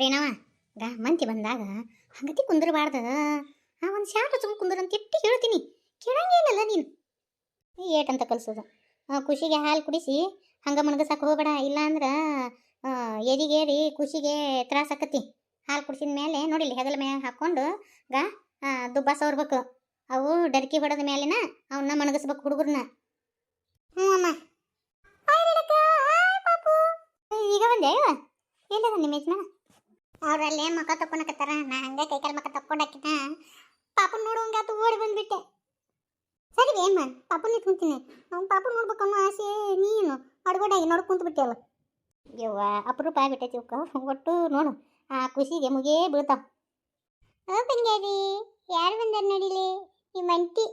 ರೇಣವ ಗ ಮಂತಿ ಬಂದಾಗ, ಹಂಗತಿ ಕುಂದಿರಬಾರ್ದ. ಆ ಒಂದು ಶಾಪ ಸುಮ್ ಕುಂದ್ರ ಅಂತ ಎಟ್ಟಿ ಹೇಳ್ತೀನಿ. ಕೇಳಂಗೇನಲ್ಲ ನೀನು. ಏಟಂತ ಕಲ್ಸೋದು. ಖುಷಿಗೆ ಹಾಲು ಕುಡಿಸಿ, ಹಂಗೆ ಮಣಗಸಕ್ಕೆ ಹೋಗಬೇಡ. ಇಲ್ಲ ಅಂದ್ರೆ ಎದಿಗೇರಿ ಖುಷಿಗೆ ತ್ರಾಸ ಆಕತಿ. ಹಾಲು ಕುಡಿಸಿದ ಮೇಲೆ ನೋಡಿಲಿ ಹೆಗಲ ಮ್ಯಾಗ ಹಾಕ್ಕೊಂಡು, ಗಾ ದುಬ್ಬ ಸವರ್ಬೇಕು. ಅವು ಡರ್ಕಿ ಹೊಡೆದ ಮೇಲಿನ ಅವನ್ನ ಮಣಗಿಸ್ಬೇಕು ಹುಡುಗರನ್ನ. ಹ್ಞೂ ಅಮ್ಮ. ಈಗ ಬಂದೆ ಎಲ್ಲ ನಿಮ್ಮ ಯಜಮಾನ? ಅವ್ರು ಅಲ್ಲೇ ಮಕ ತಕ್ಕೊಳಕತ್ತಾರ ನಾ ಹಂಗೆ ಕೈಕಾಲು ಮಕ ತಕ್ಕೊಂಡಾಕಿನ ಪಾಪ ನೋಡುವಂಗಾತು ಓಡಿ ಬಂದ್ಬಿಟ್ಟೆ. ಸರಿ ಏಮ್ಮ ಪಾಪನ್ ನಿಂತ್ಕೊಂತೀನಿ. ಅವ್ನು ಪಾಪ ನೋಡ್ಬೇಕು ಆಸೆ, ನೀನು ಅಡ್ಗೋಡಾಗಿ ನೋಡಿ ಕುಂತು ಯವ್ವ, ಅಪರೂಪ ಆಗ್ಬಿಟ್ಟೈತಿ ಇವಕ್ಕ. ಒಟ್ಟು ನೋಡು, ಆ ಖುಷಿಗೆ ಮುಗೇ ಬೀಳ್ತಾವ. ಓ ಬಂಗಾರಿ ಯಾರು ಬಂದಾರ ನೋಡಿಲಿ? ನಿಮ್ಮ ಅಂಟಿ.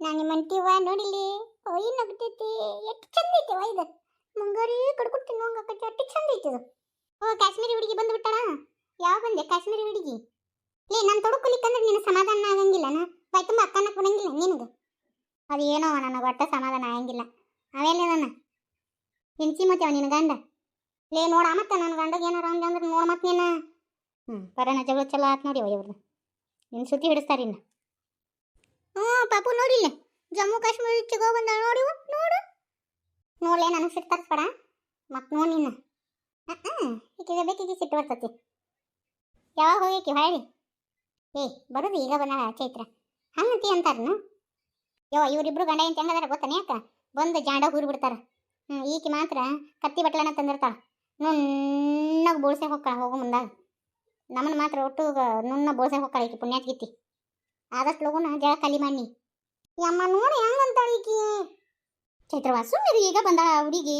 ನಾನು ನಿಮ್ಮ ಅಂಟಿವ ನೋಡಿಲಿ. ಓಯ್ ನಗ್ತೈತಿ ಎಷ್ಟು ಚಂದ ಐತೆ ಇದು. ಮುಂಗಾರಿ ಕಡ್ಕೊಡ್ತೀನಿ ಆಕೈತಿ, ಅಷ್ಟು ಚಂದ ಐತಿ ಓ, ಕಾಶ್ಮೀರಿ ಹುಡುಗಿ ಬಂದು ಬಿಟ್ಟಾಳ ಯಾವ ಬಂದೆ? ಕಾಶ್ಮೀರಿ ಹುಡುಗಿ? ಲೇ, ನಾನು ತೊಡಕೊಲಿಕ್ಕಂದ್ರೆ ನಿನ್ನ ಸಮಾಧಾನ ಆಗಂಗಿಲ್ಲನ ಬೈ ತುಂಬ ಅಕ್ಕನ ಕೊಡಂಗಿಲ್ಲ ನಿನಗೆ? ಅದು ಏನೋ ನನಗೆ ಒಟ್ಟ ಸಮಾಧಾನ ಆಗಂಗಿಲ್ಲ. ಅವೆಲ್ಲ ನನ್ನ ಹೆಂಚಿ ಮತ್ತೆ ನಿನ್ನ ಗಂಡ? ಲೇ, ನೋಡ, ಮತ್ತೆ ನನ್ನ ಗಂಡಗೆ ಏನಾರ ಅಂದ ಅಂದ್ರೆ ನೋಡ ಮತ್ತೆ ನೀನು. ಹ್ಞೂ ಪರನ ಜಗಳ ಚಲೋ ಆತ್ ನೋಡಿ ಇವ್ರದ್ದು ನಿನ್ನ ಸುತ್ತಿ ಹಿಡಿಸ್ತಾರೆ ಇನ್ನು. ಹ್ಞೂ ಪಾಪು ನೋಡಿಲ್ಲ ಜಮ್ಮು ಕಾಶ್ಮೀರ ಚಿಗೋ ಬಂದ ನೋಡಿ ನೋಡು. ನೋಡ್ಲೇ, ನನಗೆ ಸಿಟ್ಟು ತರಿಸ್ಬೇಡ. ಮತ್ತೆ ನೋಡಿ ನಿನ್ನ. ಹ್ಞೂ ಈಗ ಬೇಕಿಗೆ ಸಿಟ್ಟು ಬರ್ತತಿ. ಯಾವಾಗ ಹೋಗ್ಯಾಕಿ ಹೊಳ್ಳಿ ಏ, ಬರೋದು ಈಗ ಬಂದ ಚೈತ್ರ. ಹಂಗಂತಿ ಅಂತಾರನು? ಯೋ ಇವರಿಬ್ರು ಗಂಡ ಏನು ಹೆಂಗದಾರ ಗೊತ್ತಾನೆ ಅಕ್ಕ ಬಂದು ಜಾಂಡ ಹೂರಿ ಬಿಡ್ತಾರ. ಹ್ಞೂ ಈಕೆ ಮಾತ್ರ ಕತ್ತಿ ಬಟ್ಲನ ತಂದಿರ್ತಾಳ. ನುಣ್ಣಗೆ ಬೋಳ್ಸೆ ಹೋಗ್ಕಳ ಹೋಗೋ ಮುಂದಾಗ. ನಮ್ಮನ್ನ ಮಾತ್ರ ಒಟ್ಟು ನುಣ್ಣ ಬೋಳ್ಸೆ ಹೋಗ್ತಾಳ ಈಕಿ ಪುಣ್ಯಾತ್ಗಿತ್ತಿ ಆದಷ್ಟು ಲೋಗುನ ಜಳ ಖಾಲಿ ಮಾಡಿ ಯಮ್ಮ ನೋಡಿ ಹೆಂಗಂತಾಳ ಈಕಿ. ಚೈತ್ರವಾ ಸುಮ್ಮನೆ ಈಗ ಬಂದಾಳ ಹುಡುಗಿ.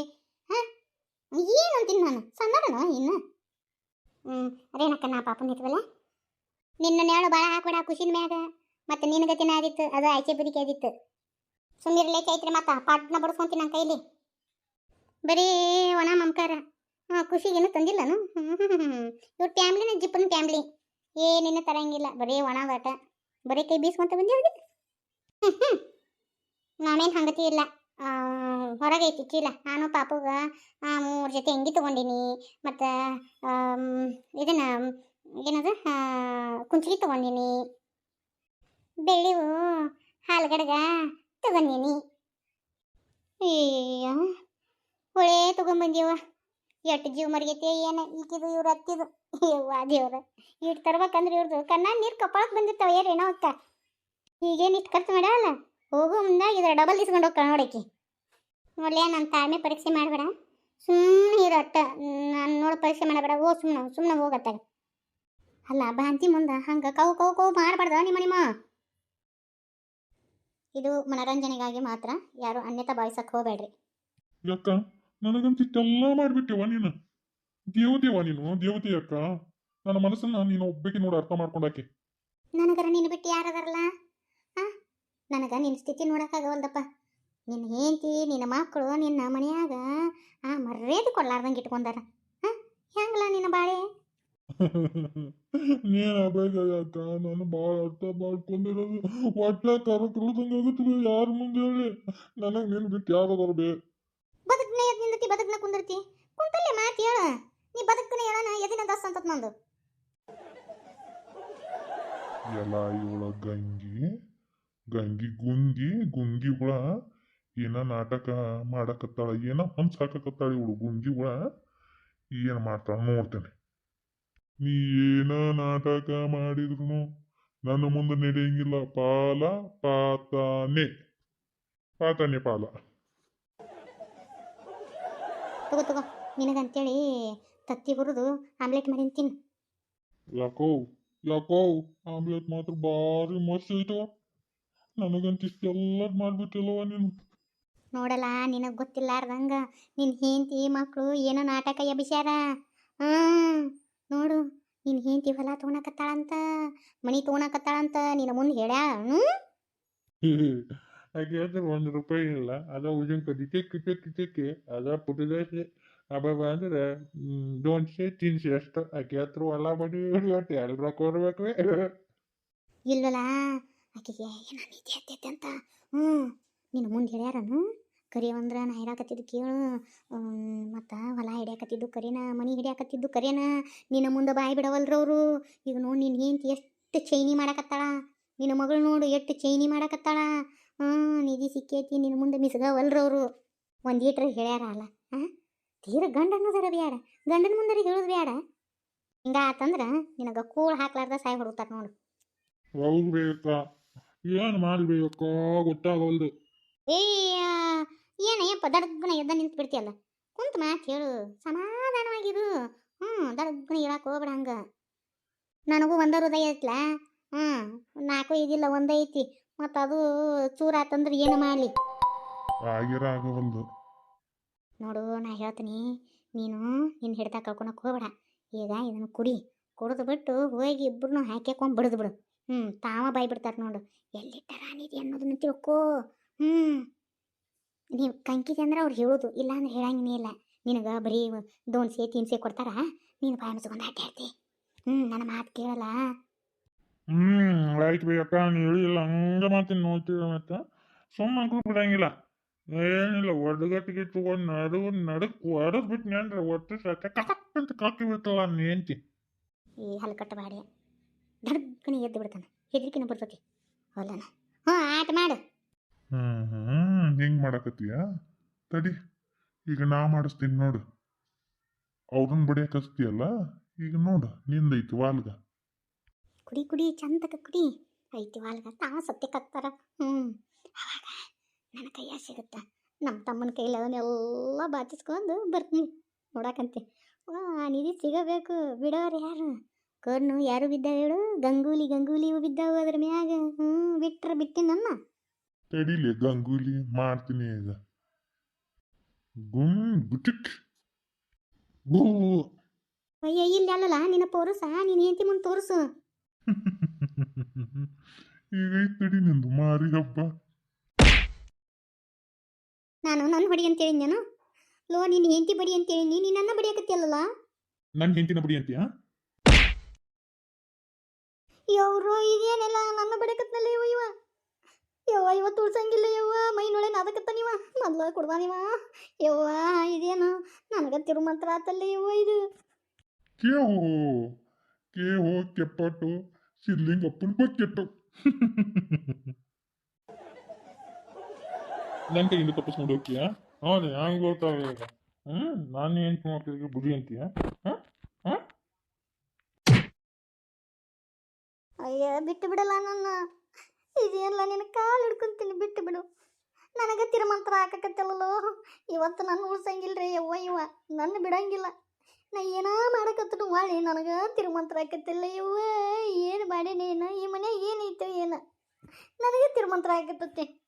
ಹಾಂ? ಏನು ಅಂತೀನಿ ನಾನು? ಸಣ್ಣರಣ ಇನ್ನು? ರೇಣಕ್ಕ ನಾ ಪಾಪನ ಇಟ್ವಲ್ಲ ನಿನ್ನ ನೇಳು ಭಾಳ ಹಾಕ್ಬೇಡ ಖುಷಿನ ಮ್ಯಾಗ? ಮತ್ತೆ ನಿನ್ನ ಗತಿನ ಆದಿತ್ತು, ಅದು ಆಚೆ ಬದುಕಿ ಆದಿತ್ತು. ಸುಮ್ಮಿರ್ಲೆ ಚೈತ್ರ ಮತ್ತ ಪಾಟ್ನ ಬಡಿಸ್ಕೊಂತೀನಿ ನನ್ನ ಕೈಲಿ. ಬರೀ ಒಣ ಮಮಕಾರ. ಹಾಂ ಖುಷಿಗೇನು ತಂದಿಲ್ಲನು? ಇವ್ರ ಫ್ಯಾಮ್ಲಿನ ಜಿಪ್ಪನ ಫ್ಯಾಮ್ಲಿ. ಏನೇನು ತರಂಗಿಲ್ಲ. ಬರೀ ಒಣ ಬಾಟ ಬರೀ ಕೈ ಬೀಸ್ಕೊಂತ ಬಂದಿವ್ರಿ ನಾನೇನು ಹಂಗತಿ ಇಲ್ಲ. ಆ, ಹೊರಗೆ ಐತಿ ಚೀಲ. ನಾನು ಪಾಪುಗ ಮೂರು ಜೊತೆ ಅಂಗಿ ತೊಗೊಂಡಿನಿ. ಮತ್ತು ಇದನ್ನ ಏನದು? ಕುಂಚಿಗೆ ತೊಗೊಂಡಿನಿ. ಬೆಳ್ಳಿವು ಹಾಲ್ಗಡಗ ತಗೊಂಡಿನಿ. ಅಯ್ಯೋ ಹೊಳೆ ತಗೊಂಬಂದೀವ ಎಷ್ಟು ಜೀವ ಮರಿಗೈತಿ ಏನ? ಈಕಿದು ಇವ್ರು ಹತ್ತಿದು ಯವ್ವ ದೇವ್ರ ಇಟ್ಟು ತರ್ಬೇಕಂದ್ರೆ ಇವ್ರದ್ದು ಕಣ್ಣ ನೀರು ಕಪಾಳಕ್ಕೆ ಬಂದಿರ್ತಾವ ಏರೇನೋ ಅಕ್ಕ? ಈಗೇನು ಇಷ್ಟು ಖರ್ಚು ಮಾಡ್ಯಾವಲ್ಲ ಹೋಗೋ ಮುಂದೆ ಇದ್ರ ಡಬಲ್ ಇಸ್ಕೊಂಡು ಹೋಗ್ತಾಳ ನೋಡಕ್ಕೆ ನನ್ನ ನಾನು ತಾಳ್ಮೆ ಪರೀಕ್ಷೆ ಮಾಡಬೇಡ. ಸುಮ್ಮನೆ ಇರೋ ಅಟ್ಟ. ನಾನು ನೋಡಿ ಪರೀಕ್ಷೆ ಮಾಡಬೇಡ. ಓ ಸುಮ್ಮನೆ ಸುಮ್ಮನೆ ಹೋಗತ್ತಾಗ ಅಲ್ಲ ಬಾಂತಿ ಮುಂದೆ ಹಂಗೆ ಕವು ಕವು ಕವು ಮಾಡಬಾರ್ದ ನಿಮ್ಮ ನಿಮ್ಮ? ಇದು ಮನರಂಜನೆಗಾಗಿ ಮಾತ್ರ ಯಾರು ಅನ್ಯತಾ ಭಾವಿಸಕ್ಕೆ ಹೋಗಬೇಡ್ರಿ. ಯಾಕ? ನನಗಂತ ಇಷ್ಟೆಲ್ಲ ಮಾಡ್ಬಿಟ್ಟೆವ ನೀನು. ದೇವತೆವ ನೀನು ದೇವತೆ ಅಕ್ಕ ನನ್ನ ಮನಸ್ಸನ್ನ ನೀನು ಒಬ್ಬಕ್ಕೆ ನೋಡಿ ಅರ್ಥ ಮಾಡ್ಕೊಂಡಾಕೆ. ನನಗರ ನಿನ್ನ ಬಿಟ್ಟು ಯಾರದಾರಲ್ಲ? ನನಗೆ ನಿನ್ನ ಸ್ಥಿತಿ ನೋಡೋಕ್ಕಾಗವಲ್ದಪ್ಪ ನಿನ್ನ ಹೆಂಡತಿ ನಿನ್ನ ಮಕ್ಕಳು ನಿನ್ನ ಮನೆಯಾಗ ಆ ಮರ್ಯಾದೆ ಕೊಡ್ಲಾರ್ದಂಗೆ ಇಟ್ಕೊಂಡಾರ. ಹಾಂ? ಹೆಂಗಲ್ಲ ನಿನ್ನ ಬಾಳೆ? ನೀನ ಅಬೇಗ ಯಾಕ? ನಾನು ಭಾಳ ಅರ್ಥ ಮಾಡ್ಕೊಂಡಿರೋದು. ಒಟ್ಟ ಕರಕಲ್ದಂಗೆ ಆಗುತ್ತವೆ ಯಾರ ಮುಂದೆ ಹೇಳಿ? ನನಗೆ ನಿನ್ ಬಿಟ್ಟು ಯಾರದಾರ ಬೇ? ಬದುಕ್ನ ಎದ್ ನಿಂದತಿ ಬದುಕ್ನ ಕುಂದಿರ್ತಿ. ಕುಂತಲ್ಲೇ ಮಾತು ಹೇಳ. ನೀ ಬದುಕನ ಹೇಳೋಣ ಎದಿನ ದಸ್ ಅಂತ ನಂದು. ಎಲ್ಲ ಇವಳ ಗಂಗಿ. ಗಂಗಿ ಗುಂಗಿ ಗುಂಗಿ ಹುಳ ಏನ ನಾಟಕ ಮಾಡಕತ್ತಾಳ ಏನ ಹಂಚ್ ಹಾಕಕತ್ತಾಳ ಇವಳು ಗುಂಗಿ ಹುಳ ಏನ್ ಮಾಡ್ತಾಳ ನೋಡ್ತೇನೆ. ನೀ ಏನ ನಾಟಕ ಮಾಡಿದ್ರು ನನ್ನ ಮುಂದೆ ನಡೆಯಂಗಿಲ್ಲ ಪಾಲ ಪಾತಾನೆ ಪಾತಾನೆ ಪಾಲ. ತಗೋ ತಗೋ ನಿನಗಂತೇಳಿ ತತ್ತಿ ಹುರಿದು ಆಮ್ಲೆಟ್ ಮಾಡಿ ತಿನ್ ಯಾಕೋ ಯಾಕೋ ಆಮ್ಲೆಟ್ ಮಾತ್ರ ಭಾರಿ ಮಸ್ತ್ ಐತವ ನನಗಂತ ಇಷ್ಟೆಲ್ಲ ಮಾಡ್ಬಿಟ್ಟಿಲ್ಲವ ನೀನು. ನೋಡಲ್ಲ ನಿನಗೆ ಗೊತ್ತಿಲ್ಲಾರ್ದಂಗ ನಿನ್ನ ಹೆಂಡತಿ ಮಕ್ಕಳು ಏನೋ ನಾಟಕ ಎಬ್ಸ್ಯಾರ. ಹಾಂ ನೋಡು ನಿನ್ನ ಹೆಂಡತಿ ಹೊಲ ತೊಗೊಳಕತ್ತಾಳಂತ ಮನಿ ತೊಗೊಳಕತ್ತಾಳಂತ ನಿನ್ನ ಮುಂದೆ ಹೇಳ್ಯಾ? ಹ್ಞೂ ಆಕೆ ಹತ್ರ ಒಂದು ರೂಪಾಯಿ ಇಲ್ಲ ಅದ ಉಜಿನ ಕದಿ ಚೆಕ್ಕಿ ಚೆಕ್ಕಿ ಚೆಕ್ಕಿ ಅದ ಪುಟ್ಟದಾಸೆ. ಅಬ್ಬಬ್ಬ ಅಂದ್ರೆ ದೋನ್ಸೆ ತಿನ್ಸಿ ಅಷ್ಟು. ಆಕೆ ಹತ್ರ ಹೊಲ ಬಡಿ ಹೊಟ್ಟು. ಎಲ್ರ ಕೊಡ್ಬೇಕು ಇಲ್ವಲ್ಲ ಆಕೆಗೆ, ಏನೋ ನೀತಿ ಹತ್ತೈತೆ ಅಂತ? ಹ್ಞೂ ನಿನ್ನ ಮುಂದೆ ಹೇಳ್ಯಾರನು ಕರಿಯವಂದ್ರೆ ನಾ ಹೇಳಾಕತ್ತಿದ್ದು ಕೇಳು. ಮತ್ತು ಹೊಲ ಹಿಡಿಯಾಕತ್ತಿದ್ದು ಕರಿನ, ಮನೆ ಹಿಡಿಯಾಕತ್ತಿದ್ದು ಕರೇನ. ನಿನ್ನ ಮುಂದೆ ಬಾಯಿ ಬಿಡವಲ್ರವರು ಈಗ ನೋಡಿ ನಿನ್ನ ಹೆಂಡ್ತಿ ಎಷ್ಟು ಚೈನಿ ಮಾಡಾಕತ್ತಾಳ. ನಿನ್ನ ಮಗಳು ನೋಡು ಎಷ್ಟು ಚೈನಿ ಮಾಡಾಕತ್ತಾಳ. ಹ್ಞೂ ನಿಧಿ ಸಿಕ್ಕೈತಿ, ನಿನ್ನ ಮುಂದೆ ಮಿಸ್ಗವಲ್ರವ್ರು ಒಂದು ಈಟ್ರ ಹೇಳ್ಯಾರ ಅಲ್ಲ. ಹಾಂ ತೀರ ಗಂಡ ಅನ್ನೋದಾರ ಬ್ಯಾಡ. ಗಂಡನ ಮುಂದರಿ ಹೇಳೋದು ಬೇಡ ಹಿಂಗ ಆತಂದ್ರ ನಿನಗ ಕೂಳು ಹಾಕ್ಲಾರ್ದ ಸಾಯಿ ಹೊಡ್ತಾರ ನೋಡು. ಏನು ಮಾಡ್ಬೇಕ ಗೊತ್ತಾಗವಲ್ದು. ಏಯ್ಯ ಏನಯ್ಯಪ್ಪ ದಡಗ್ಗನ ಎದ್ದ ನಿಂತು ಬಿಡ್ತೀಯಲ್ಲ? ಕುಂತ ಮಾತು ಹೇಳು. ಸಮಾಧಾನವಾಗಿರು. ಹ್ಞೂ ದಡಗ್ಗನ ಹೇಳಕ್ಕೆ ಹೋಗ್ಬೇಡ ಹಂಗ. ನನಗೂ ಒಂದ ಹೃದಯ ಐತ್ಲ. ಹ್ಞೂ ನಾಲ್ಕು ಇದಿಲ್ಲ ಒಂದೇ ಐತಿ. ಮತ್ತು ಅದು ಚೂರ ಆತಂದ್ರೆ ಏನು ಮಾಡಲಿ? ನೋಡು ನಾ ಹೇಳ್ತೀನಿ. ನೀನು ನಿನ್ನ ಹಿಡ್ತಾ ಕಳ್ಕೊಳಕ್ಕೆ ಹೋಗ್ಬೇಡ. ಈಗ ಇದನ್ನು ಕುಡಿ. ಕುಡಿದು ಬಿಟ್ಟು ಹೋಗಿ ಇಬ್ಬರನ್ನೂ ಹಾಕ್ಯಾಕೊಂಡು ಬಿಡದು ಬಿಡು. ಹ್ಞೂ ತಾವ ಬಾಯ್ ಬಿಡ್ತಾರೆ ನೋಡು. ಎಲ್ಲಿಟ್ಟ ನಿಧಿ ಅನ್ನೋದನ್ನ ತಿಳ್ಕೋ. ಹ್ಞೂ ನೀವು ಕಂಕಿದೆ ಅಂದ್ರೆ ಅವ್ರು ಹೇಳೋದು ಇಲ್ಲ ಅಂದ್ರೆ ಹೇಳಂಗಿನೇ ಇಲ್ಲ. ನಿನಗೆ ಬರೀ ದೋನ್ಸೆ ತಿನ್ಸೆ ಕೊಡ್ತಾರ? ನೀನು ಬಾಯಿ ಮುಚ್ಕೊಂಡು ಆಟಾಡ್ತಿ. ಹ್ಞೂ ನನ್ನ ಮಾತು ಕೇಳಲ್ಲ. ಹ್ಮ್ ಆಯ್ತು ಬೇಕ ನೀ ಹೇಳಿಲ್ಲ ಹಂಗೆ ಮಾತಿನ ನೋಡ್ತೀವಿ ಮತ್ತೆ. ಸುಮ್ಮನೆ ಬಿಡಂಗಿಲ್ಲ ಏನಿಲ್ಲ ಒಡಗಟ್ಟಿಗೆ ತಗೊಂಡು ನಡು ನಡಕ್ ಒಡದ್ ಬಿಟ್ಟು ನೇನ್ರ ಒಟ್ಟು ಸಾಕ ಕಸಕ್ ಅಂತ ಕಾಕಿಬೇಕಲ್ಲ ನೇಂತಿ ಈ ಹಲ್ಕಟ್ಟ ಬಾಡಿ ದಡ್ಗನೆ ಎದ್ದು ಬಿಡ್ತಾನೆ. ಹೆದರಿಕೆನ ಬರ್ತತಿ. ಹೊಲನ ಹ್ಞೂ ಆಟ ಮಾಡು. ಹ್ಮ್ ಹೆಂಗ್ ಮಾಡಕತ್ತೀಯ? ತಡಿ ಈಗ ನಾ ಮಾಡಿಸ್ತೀನಿ ನೋಡು. ಅವ್ರನ್ನ ಬಡಿಯಕ್ಕೆ ಹಚ್ತೀಯಲ್ಲ? ಈಗ ನೋಡು ನಿಂದೈತು ವಾಲ್ಗ. ಕುಡಿ ಕುಡಿ ಚಂದಕ ಕುಡಿ. ಐತಿ ವಾಲ್ಗ ತಾವ ಕತ್ತಾರ ಹ್ಞೂ. ಅವಾಗ ನನ್ನ ಕೈಯಾಗ ಸಿಗುತ್ತ? ನಮ್ಮ ತಮ್ಮನ ಕೈಲಿ ಅದನ್ನೆಲ್ಲ ಬಾಚಿಸ್ಕೊಂಡು ಬರ್ತೀನಿ. ನೋಡಕಂತೆ. ಆ ನಿಧಿ ಸಿಗಬೇಕು. ಬಿಡೋರು ಯಾರು? ಕಣ್ಣು ಯಾರು ಬಿದ್ದಾವ ಹೇಳು ಗಂಗೂಲಿ ಗಂಗೂಲಿ ಇವು ಬಿದ್ದಾವು ಅದ್ರ ಮ್ಯಾಗ. ಹ್ಞೂ ಬಿಟ್ರೆ ಬಿಟ್ಟಿನಮ್ಮ. ತಡಿಲಿ ಗಂಗೂಲಿ ಮಾಡ್ತೀನಿ ಈಗ. ಗುಮ್ ಗುಟಿಕ್. ಬೂ ಅಯ್ಯ ಇಲ್ಲಿ ಅಲ್ಲಲ್ಲ ನಿನ್ನ ಪೋರಸ ನೀನು ಹೆಂಡತಿ ಮುಂದೆ ತೋರಿಸು. ಈಗ ತಡಿ ನಿಂದು ಮಾರಿ ಹಬ್ಬ. ನಾನು ನನ್ನ ಹೊಡಿ ಅಂತ ಹೇಳಿದ್ನೇನು ಲೋ ನಿನ್ನ ಹೆಂಡತಿ ಬಡಿ ಅಂತ ಹೇಳಿ ನೀನು ನನ್ನ ಬಡಿಯಾಕತ್ತಿಯಲ್ಲ ನನ್ನ ಹೆಂಡತಿನ ಬಡಿ ಅಂತೀಯ? ಯವ್ರೋ ಇದೇನೆಲ್ಲ ನನ್ನ ಬಡಕತ್ನಲ್ಲ ಇವ ಇವ? ಯವ್ವ ಇವ ತುಳ್ಸಂಗಿಲ್ಲ ಯವ್ವ ಮೈ ನೋಳೆ ನಾದಕತ್ತಾನಿವ ಮೊದ್ಲ ಕೊಡ್ದಾನಿವ ಯವ್ವ ಇದೇನು ನನಗ ತಿರುಮಂತ್ರ ಆತಲ್ಲ ಯವ್ವ ಇದು? ಕೇಹು ಕೇಹು ಕೆಪ್ಪಟ್ಟು ಸಿದ್ಲಿಂಗಪ್ಪನ ಬಕ್ಕೆಟ್ಟು ನನ್ನ ಕೈಯಿಂದ ತಪ್ಪಿಸ್ಕೊಂಡು ಹೋಗ್ತೀಯಾ? ಹೌದು ಹಂಗೆ ಗೊತ್ತಾಗ ಈಗ. ಹ್ಞೂ ನಾನು ಏನು ಮಕ್ಕಳಿಗೆ ಬುಡಿ ಅಂತೀಯ ಹಾಂ ಹಾಂ ಅಯ್ಯ ಬಿಟ್ಟು ಬಿಡಲ್ಲ ನನ್ನ. ಇದೆಲ್ಲ ನಿನ್ನ ಕಾಲು ಹಿಡ್ಕೊಂತೀನಿ, ಬಿಟ್ಟು ಬಿಡು. ನನಗೆ ತಿರುಮಂತ್ರ ಹಾಕಕತ್ತಲ್ಲೋ ಇವತ್ತು ನನ್ನ ಉಳ್ಸಂಗಿಲ್ರಿ ಯವ್ವ, ಇವ. ನನ್ನ ಬಿಡಂಗಿಲ್ಲ. ನಾ ಏನೋ ಮಾಡಕತ್ತನು ಮಾಡಿ ನನಗೆ ತಿರುಮಂತ್ರ ಹಾಕತ್ತಿಲ್ಲ ಯವ್ವ. ಏನು ಮಾಡೇನೇನು ಈ ಮನೆ ಏನೈತೆ ಏನು? ನನಗೆ ತಿರುಮಂತ್ರ ಹಾಕತ್ತತಿ